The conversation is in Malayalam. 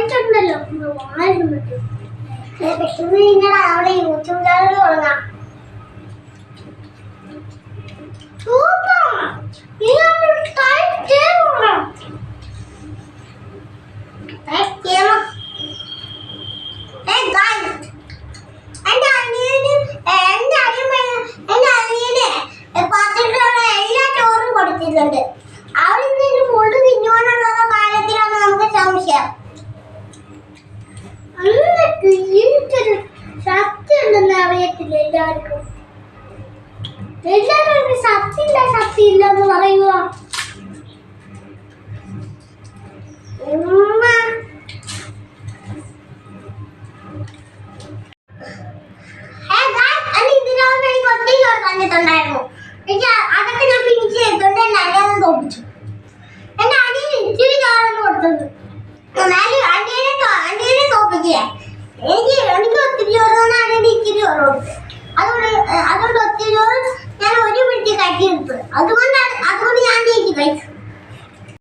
കാണിച്ചിട്ടുണ്ടല്ലോ വാഴ പറ്റും അവിടെ യൂട്യൂബ് ചാനൽ തുടങ്ങാം. അന്നൊക്കെ എനിക്കൊരു ശക്തി ഉണ്ടെന്ന് അറിയത്തില്ല എല്ലാവർക്കും എല്ലാവരും ശക്തി ഇല്ല എന്ന് പറയുക ഉമ്മ ഞാൻ എന്നെ. എന്നെ കൊടുത്തത്. ഒത്തിരി അതുകൊണ്ട് അതുകൊണ്ട് ഒത്തിരി ഞാൻ ഒരു മിനിറ്റ് കട്ടിയെടുത്ത്. അതുകൊണ്ട്